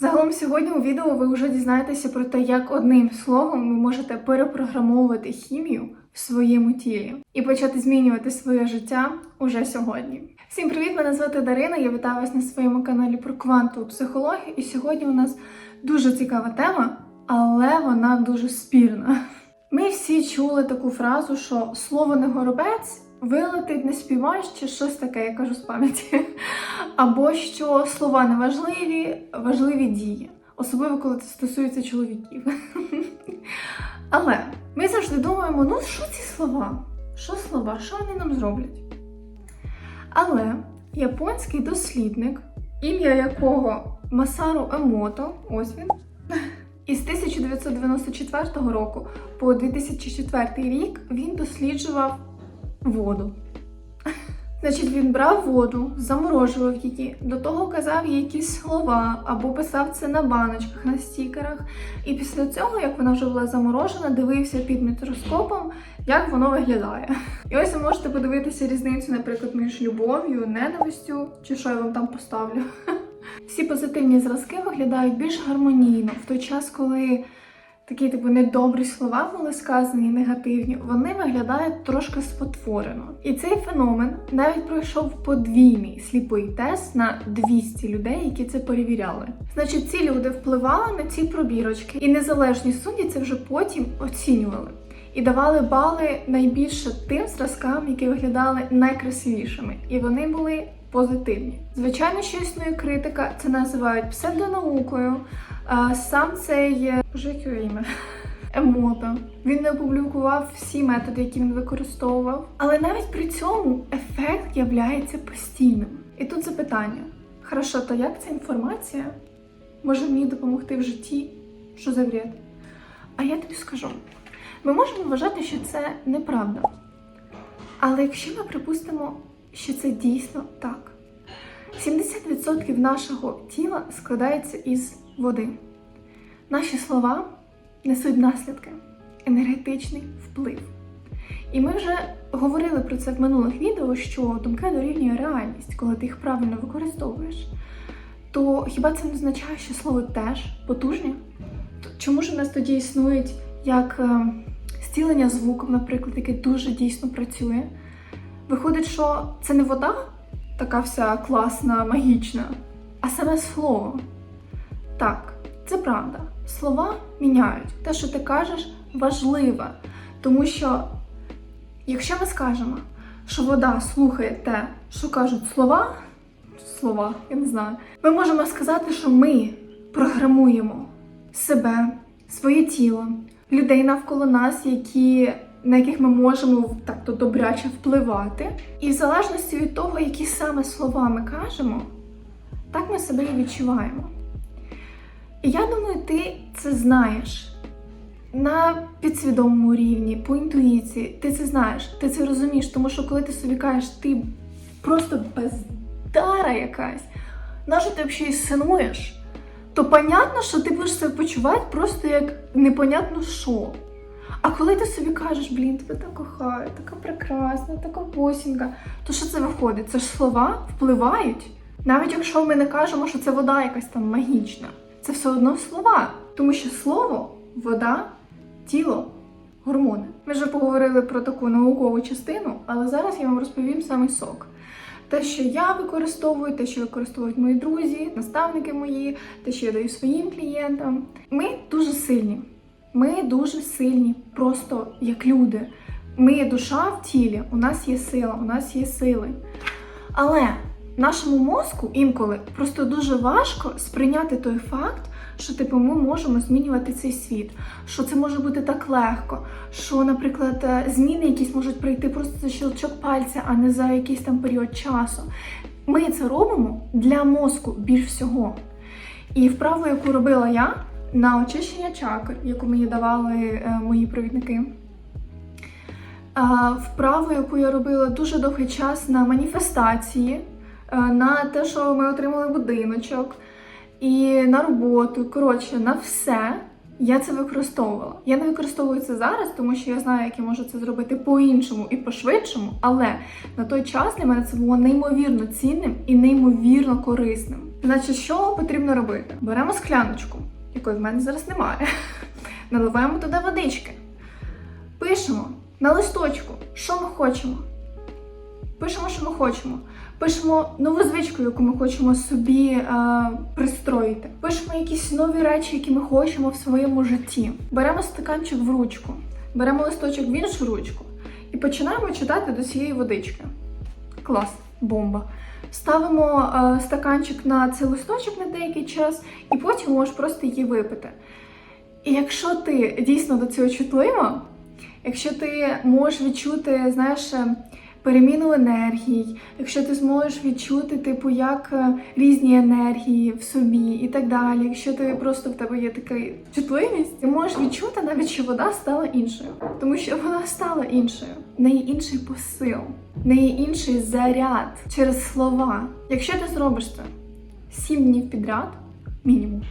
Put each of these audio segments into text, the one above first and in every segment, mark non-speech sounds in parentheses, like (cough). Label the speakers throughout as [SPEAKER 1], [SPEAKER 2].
[SPEAKER 1] Загалом сьогодні у відео ви вже дізнаєтеся про те, як одним словом ви можете перепрограмовувати хімію в своєму тілі і почати змінювати своє життя уже сьогодні. Всім привіт! Мене звати Дарина. Я вітаю вас на своєму каналі про квантову психологію. І сьогодні у нас дуже цікава тема, але вона дуже спірна. Ми всі чули таку фразу, що слово не горобець вилетить, не співаєш, чи щось таке, я кажу з пам'яті. (laughs) Або що слова не важливі, важливі дії. Особливо, коли це стосується чоловіків. (laughs) Але ми завжди думаємо, ну що ці слова? Що слова? Що вони нам зроблять? Але японський дослідник, ім'я якого Масару Емото, ось він, (laughs) із 1994 року по 2004 рік він досліджував воду. Значить, він брав воду, заморожував її, до того казав їй якісь слова або писав це на баночках, на стікерах. І після цього, як вона вже була заморожена, дивився під мікроскопом, як воно виглядає. І ось ви можете подивитися різницю, наприклад, між любов'ю, ненавистю, чи що я вам там поставлю. Всі позитивні зразки виглядають більш гармонійно в той час, коли такі типу недобрі слова були сказані, негативні, вони виглядають трошки спотворено. І цей феномен навіть пройшов подвійний сліпий тест на 200 людей, які це перевіряли. Значить, ці люди впливали на ці пробірочки, і незалежні судді це вже потім оцінювали. І давали бали найбільше тим зразкам, які виглядали найкрасивішими, і вони були позитивні. Звичайно, що існує критика, це називають псевдонаукою. Сам Боже, яке його ім'я? (laughs) Емото. Він не опублікував всі методи, які він використовував. Але навіть при цьому ефект являється постійним. І тут запитання: хорошо, то як ця інформація може мені допомогти в житті? Що за бред? А я тобі скажу: ми можемо вважати, що це неправда. Але якщо ми припустимо, що це дійсно так, 70% нашого тіла складається із води. Наші слова несуть наслідки, енергетичний вплив. І ми вже говорили про це в минулих відео, що думки дорівнює реальність, коли ти їх правильно використовуєш. То хіба це не означає, що слово теж потужне? Чому ж у нас тоді існують як е, зцілення звуком, наприклад, яке дуже дійсно працює? Виходить, що це не вода, така вся класна, магічна, а саме слово. Так, це правда. Слова міняють. Те, що ти кажеш, важливе. Тому що, якщо ми скажемо, що вода слухає те, що кажуть слова, слова, я не знаю, ми можемо сказати, що ми програмуємо себе, своє тіло, людей навколо нас, які на яких ми можемо так то добряче впливати. І в залежності від того, які саме слова ми кажемо, так ми себе і відчуваємо. І я думаю, ти це знаєш на підсвідомому рівні, по інтуїції. Ти це знаєш, ти це розумієш, тому що коли ти собі кажеш, ти просто бездара якась, нащо ти взагалі існуєш, то понятно, що ти будеш себе почувати просто як непонятно що. А коли ти собі кажеш, блін, тебе так кохаю, така прекрасна, така босінька, то що це виходить? Це ж слова впливають. Навіть якщо ми не кажемо, що це вода якась там магічна, це все одно слова. Тому що слово, вода, тіло, гормони. Ми вже поговорили про таку наукову частину, але зараз я вам розповім самий сок. Те, що я використовую, те, що використовують мої друзі, наставники мої, те, що я даю своїм клієнтам. Ми дуже сильні. Ми дуже сильні, просто як люди. Ми є душа в тілі, у нас є сила, у нас є сили. Але нашому мозку інколи просто дуже важко сприйняти той факт, що типу ми можемо змінювати цей світ, що це може бути так легко, що, наприклад, е, зміни якісь можуть прийти просто за щелчок пальця, а не за якийсь там період часу. Ми це робимо для мозку більш всього. І вправу, яку робила я на очищення чакр, яку мені давали е, мої провідники. Вправу, яку я робила дуже довгий час на маніфестації, е, на те, що ми отримали будиночок, і на роботу. Коротше, на все я це використовувала. Я не використовую це зараз, тому що я знаю, як я можу це зробити по-іншому і по-швидшому, але на той час для мене це було неймовірно цінним і неймовірно корисним. Значить, що потрібно робити? Беремо скляночку, якої в мене зараз немає. Наливаємо туди водички. Пишемо на листочку, що ми хочемо. Пишемо, що ми хочемо. Пишемо нову звичку, яку ми хочемо собі е, пристроїти. Пишемо якісь нові речі, які ми хочемо в своєму житті. Беремо стаканчик в ручку, беремо листочок в іншу ручку і починаємо читати до цієї водички. Клас, бомба. Ставимо е, стаканчик на цей листочок на деякий час, і потім можеш просто її випити. І якщо ти дійсно до цього чутлива, якщо ти можеш відчути, знаєш, е, переміну енергій, якщо ти зможеш відчути, типу, як е, різні енергії в собі і так далі, якщо ти просто в тебе є така чутливість, ти можеш відчути навіть, що вода стала іншою, тому що вона стала іншою, в неї інший посил, в неї інший заряд через слова. Якщо ти зробиш це сім днів підряд, мінімум,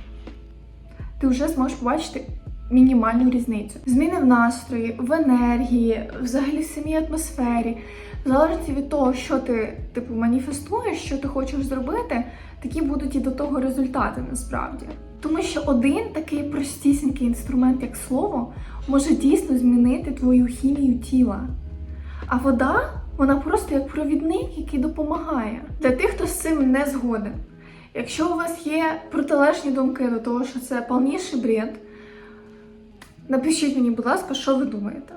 [SPEAKER 1] ти вже зможеш побачити мінімальну різницю. Зміни в настрої, в енергії, взагалі в самій атмосфері. В залежності від того, що ти типу маніфестуєш, що ти хочеш зробити, такі будуть і до того результати насправді. Тому що один такий простісінький інструмент, як слово, може дійсно змінити твою хімію тіла. А вода, вона просто як провідник, який допомагає. Для тих, хто з цим не згоден. Якщо у вас є протилежні думки до того, що це повніший бред, напишіть мені, будь ласка, що ви думаєте.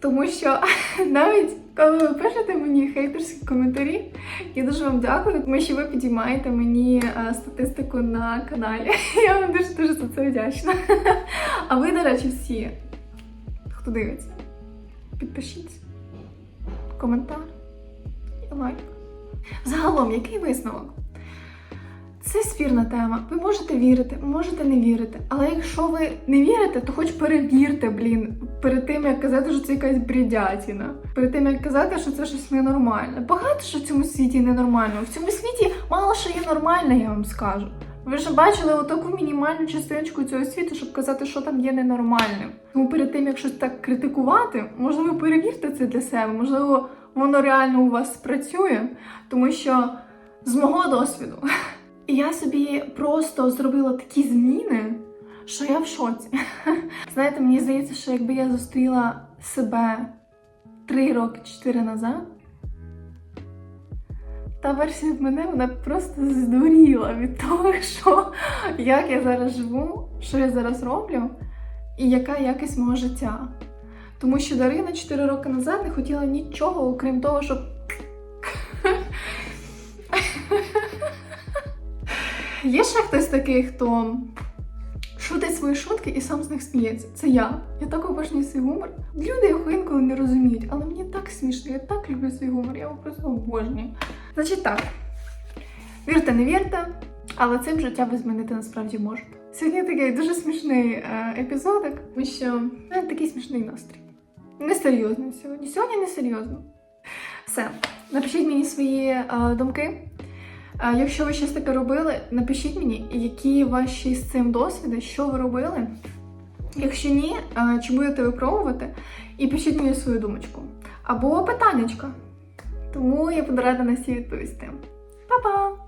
[SPEAKER 1] Тому що (laughs) навіть коли ви пишете мені хейтерські коментарі, я дуже вам дякую, тому що ви підіймаєте мені е, статистику на каналі. (laughs) Я вам дуже дуже за це вдячна. А ви, до речі, всі, хто дивиться, підпишіться, коментар і лайк. Загалом, який висновок? Це спірна тема. Ви можете вірити, можете не вірити. Але якщо ви не вірите, то хоч перевірте, блін, перед тим як казати, що це якась бредятіна. Перед тим як казати, що це щось ненормальне. Багато що в цьому світі ненормально. В цьому світі мало що є нормальне, я вам скажу. Ви ж бачили отаку мінімальну частиночку цього світу, щоб казати, що там є ненормальним. Тому перед тим, як щось так критикувати, можливо, перевірте це для себе, можливо, воно реально у вас спрацює, тому що з мого досвіду. (laughs) І я собі просто зробила такі зміни, що я в шоці. (laughs) Знаєте, мені здається, що якби я зустріла себе три роки, чотири назад, та версія мене вона просто здуріла від того, (laughs) що як я зараз живу, що я зараз роблю, і яка якість мого життя. Тому що Дарина 4 роки назад не хотіла нічого, окрім того, щоб Є ще хтось такий, хто шутить свої шутки і сам з них сміється. Це я. Я так обожнюю свій гумор. Люди його інколи не розуміють, але мені так смішно, я так люблю свій гумор, я його просто обожнюю. Значить так, вірте, не вірте, але цим життя ви змінити насправді можете. Сьогодні такий дуже смішний е, епізодик, тому що мене такий смішний настрій. Несерйозно сьогодні. Сьогодні несерйозно. Все, напишіть мені свої е, думки. Якщо ви щось таке робили, напишіть мені, які ваші з цим досвіди, що ви робили. Якщо ні, чи будете ви пробувати, і пишіть мені свою думочку. Або питаннячка. Тому я буду рада на всі відповісти. Па-па!